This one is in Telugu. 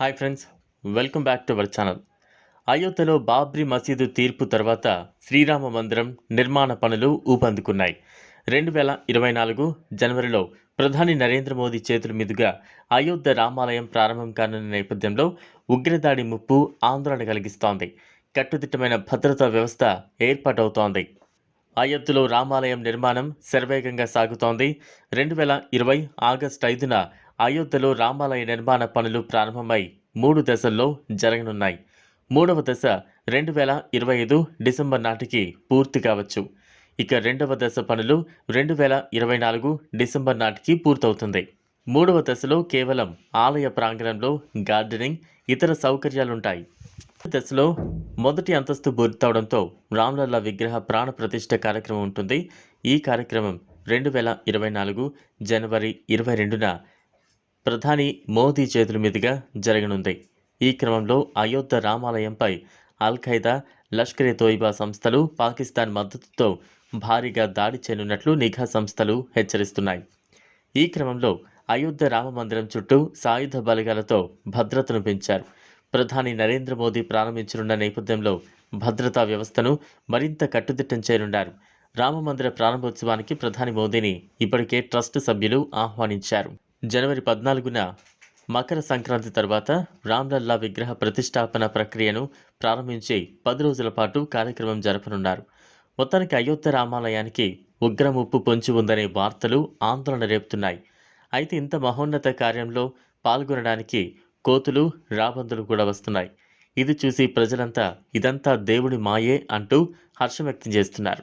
Hi friends welcome back to our channel. అయోధ్యలో బాబ్రీ మసీదు తీర్పు తర్వాత శ్రీరామ మందిరం నిర్మాణ పనులు ఊపందుకున్నాయి. రెండు వేల ఇరవై నాలుగు జనవరిలో ప్రధాని నరేంద్ర మోదీ చేతుల మీదుగా అయోధ్య రామాలయం ప్రారంభం కానున్న నేపథ్యంలో ఉగ్రదాడి ముప్పు ఆందోళన కలిగిస్తోంది. కట్టుదిట్టమైన భద్రతా వ్యవస్థ ఏర్పాటవుతోంది. అయోధ్యలో రామాలయం నిర్మాణం శరవేగంగా సాగుతోంది. రెండు వేల ఇరవై ఆగస్టు ఐదున అయోధ్యలో రామాలయ నిర్మాణ పనులు ప్రారంభమై మూడు దశల్లో జరగనున్నాయి. మూడవ దశ రెండు వేల ఇరవై ఐదు డిసెంబర్ నాటికి పూర్తి కావచ్చు. ఇక రెండవ దశ పనులు రెండు వేల ఇరవై నాలుగు డిసెంబర్ నాటికి పూర్తవుతుంది. మూడవ దశలో కేవలం ఆలయ ప్రాంగణంలో గార్డెనింగ్ ఇతర సౌకర్యాలుంటాయి. దశలో మొదటి అంతస్తు పూర్తవడంతో రామ్లల్లా విగ్రహ ప్రాణ ప్రతిష్ఠ కార్యక్రమం ఉంటుంది. ఈ కార్యక్రమం రెండు వేల ఇరవై నాలుగు జనవరి ఇరవై రెండున ప్రధాని మోదీ చేతుల మీదుగా జరగనుంది. ఈ క్రమంలో అయోధ్య రామాలయంపై అల్ ఖైదా లష్కర్ ఎ తోయిబా సంస్థలు పాకిస్తాన్ మద్దతుతో భారీగా దాడి చేయనున్నట్లు నిఘా సంస్థలు హెచ్చరిస్తున్నాయి. ఈ క్రమంలో అయోధ్య రామ మందిరం చుట్టూ సాయుధ బలగాలతో భద్రతను పెంచారు. ప్రధాని నరేంద్ర మోదీ ప్రారంభించనున్న నేపథ్యంలో భద్రతా వ్యవస్థను మరింత కట్టుదిట్టం చేయనున్నారు రామమందిర ప్రారంభోత్సవానికి ప్రధాని మోదీని ఇప్పటికే ట్రస్ట్ సభ్యులు ఆహ్వానించారు. జనవరి పద్నాలుగున మకర సంక్రాంతి తర్వాత రామ్లల్లా విగ్రహ ప్రతిష్టాపన ప్రక్రియను ప్రారంభించి పది రోజుల పాటు కార్యక్రమం జరపనున్నారు. మొత్తానికి అయోధ్య రామాలయానికి ఉగ్రముప్పు పొంచి ఉందనే వార్తలు ఆందోళన రేపుతున్నాయి. అయితే ఇంత మహోన్నత కార్యంలో పాల్గొనడానికి కోతులు రాబందులు కూడా వస్తున్నాయి. ఇది చూసి ప్రజలంతా ఇదంతా దేవుడి మాయే అంటూ హర్షం వ్యక్తం చేస్తున్నారు.